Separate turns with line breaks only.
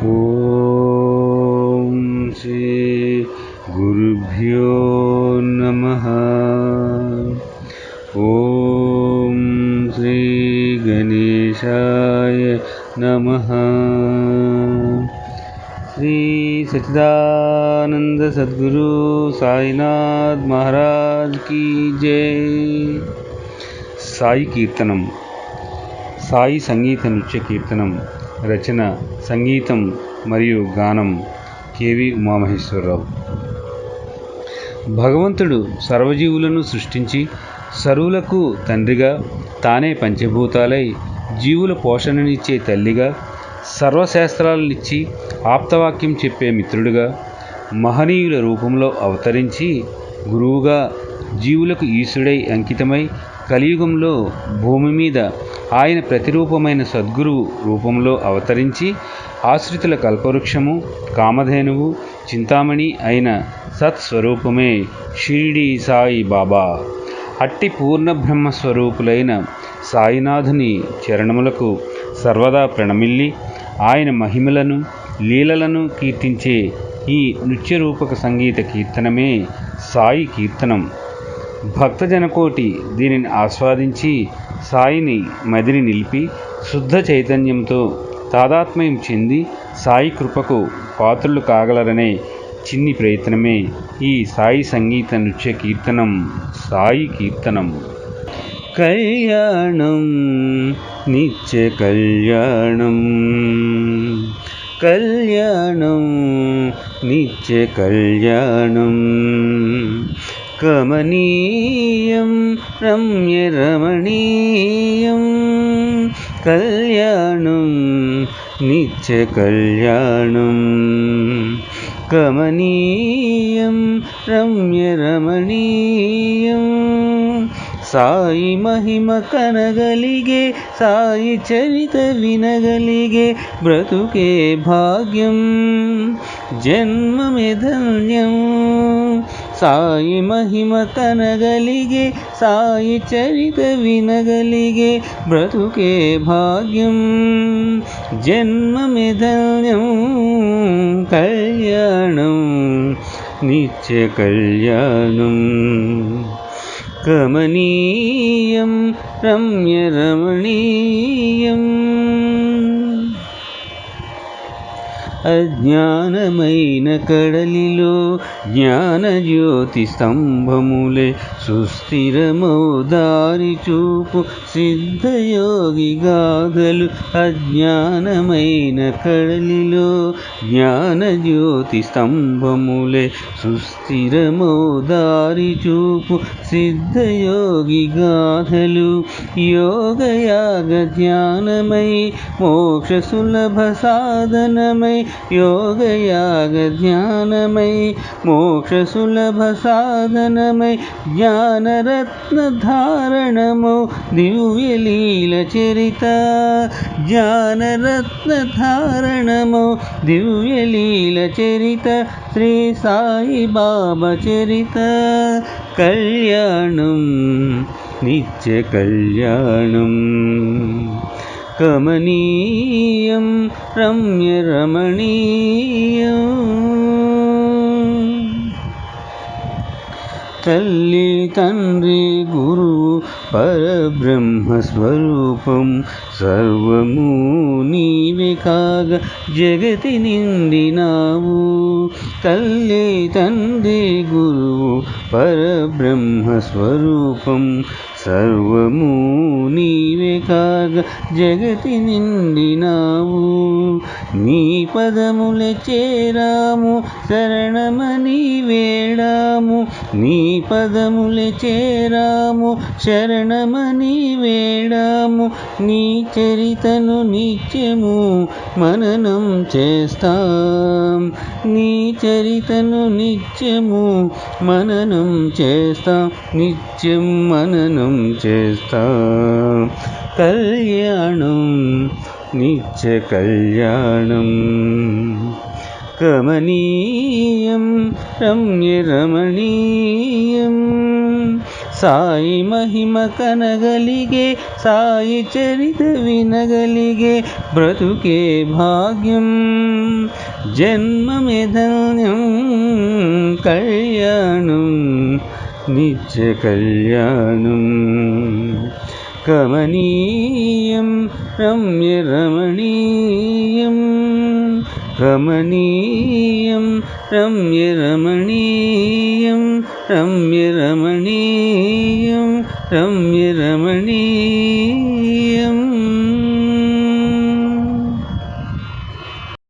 ॐ श्री गुरुभ्यो नमः। ॐ श्री गणेशाय नमः। श्री सच्चिदानंद सद्गुरु साईनाथ महाराज की जय। साई कीर्तनम, साई संगीत नृत्य कीर्तनम। రచన సంగీతం మరియు గానం కేవి ఉమామహేశ్వరరావు. భగవంతుడు సర్వజీవులను సృష్టించి సరువులకు తండ్రిగా తానే పంచభూతాలై జీవుల పోషణనిచ్చే తల్లిగా సర్వశాస్త్రాలనిచ్చి ఆప్తవాక్యం చెప్పే మిత్రుడుగా మహనీయుల రూపంలో అవతరించి గురువుగా జీవులకు ఈశుడై అంకితమై కలియుగంలో భూమి మీద ఆయన ప్రతిరూపమైన సద్గురువు రూపంలో అవతరించి ఆశ్రితుల కల్పవృక్షము కామధేనువు చింతామణి అయిన సత్స్వరూపమే షిరిడి సాయి బాబా. అట్టి పూర్ణ బ్రహ్మస్వరూపులైన సాయినాథుని చరణములకు సర్వదా ప్రణమిల్లి ఆయన మహిమలను లీలలను కీర్తించే ఈ నృత్యరూపక సంగీత కీర్తనమే సాయి కీర్తనం. భక్తజనకోటి దీనిని ఆస్వాదించి సాయిని మదిని నిలిపి శుద్ధ చైతన్యంతో తాదాత్మ్యం చెంది సాయి కృపకు పాత్రులు కాగలరనే చిన్ని ప్రయత్నమే ఈ సాయి సంగీత నృత్య కీర్తనం సాయి కీర్తనం. కళ్యాణం నిత్య కళ్యాణం. కళ్యాణం నిత్య కళ్యాణం. కమనీయం రమ్యరమణీయం కళ్యాణం నిత్య కళ్యాణం కమనీయం ಸಾಯಿ ಮಹಿಮ ಕನಗಳಿಗೆ ಸಾಯಿ ಚರಿತವಿನಗಳಿಗೆ ಬ್ರತುಕೆ ಭಾಗ್ಯಂ ಜನ್ಮಮೆ ಧನ್ಯಂ ಸಾಯಿ ಮಹಿಮ ಕನಗಳಿಗೆ ಸಾಯಿ ಚರಿತವಿನಗಳಿಗೆ ಬ್ರತುಕೆ ಭಾಗ್ಯಂ ಜನ್ಮಮೆ ಧನ್ಯಂ ಕಲ್ಯಾಣಂ ನಿತ್ಯ ಕಲ್ಯಾಣಂ मनीयं रम्यरमणीयम् అజ్ఞానమైన కడలిలో జ్ఞానజ్యోతి స్తంభములే సుస్థిరమౌ దారి చూపు సిద్ధయోగి గాథలు అజ్ఞానమైన కడలిలో జ్ఞానజ్యోతి స్తంభములే సుస్థిరమౌ దారి చూపు సిద్ధయోగి గాథలు యోగయాగ ధ్యానమై మోక్ష సులభ సాధనమై योगयागध्यानमयि मोक्षसुलभसाधनमयि ज्ञानरत्नधारणमो दिव्यलीलचरिता। ज्ञानरत्नधारणमो दिव्यलीलचरित श्रीसाईबाबचरित। कल्याणं नित्यकल्याणम्। జ్ఞానరత్న ధారణమో దివ్యలీల కమనీయం రమ్యరమణీయం తల్లి తండ్రి గురువు పరబ్రహ్మస్వరూపం సర్వము నీవే కాగ జగతి నిండినావు. తల్లి తండ్రి గురువు పరబ్రహ్మస్వరూపం సర్వము నీవే కాగ జగతి నిండినావు. నీ పదములే చేరాము శరణమ నీవే నీ పదముల చేరాము శరణమని వేడాము. నీ చరితను నిత్యము మననం చేస్తాం. నీ చరితను నిత్యము మననం చేస్తాం. నిత్యం మననం చేస్తాం. కళ్యాణం నిత్య కళ్యాణం. కమనీయం రమ్యరమణీయం సాయి మహిమ కనగలిగే సాయి చరిత వినగలిగే బ్రతుకే భాగ్యం జన్మమే ధన్యం కళ్యాణం నిత్య కళ్యాణం కమనీయం రమ్య రమణీయం కమనీయం రమ్య రమణీయం రమ్య రమణీయం రమ్య రమణీయం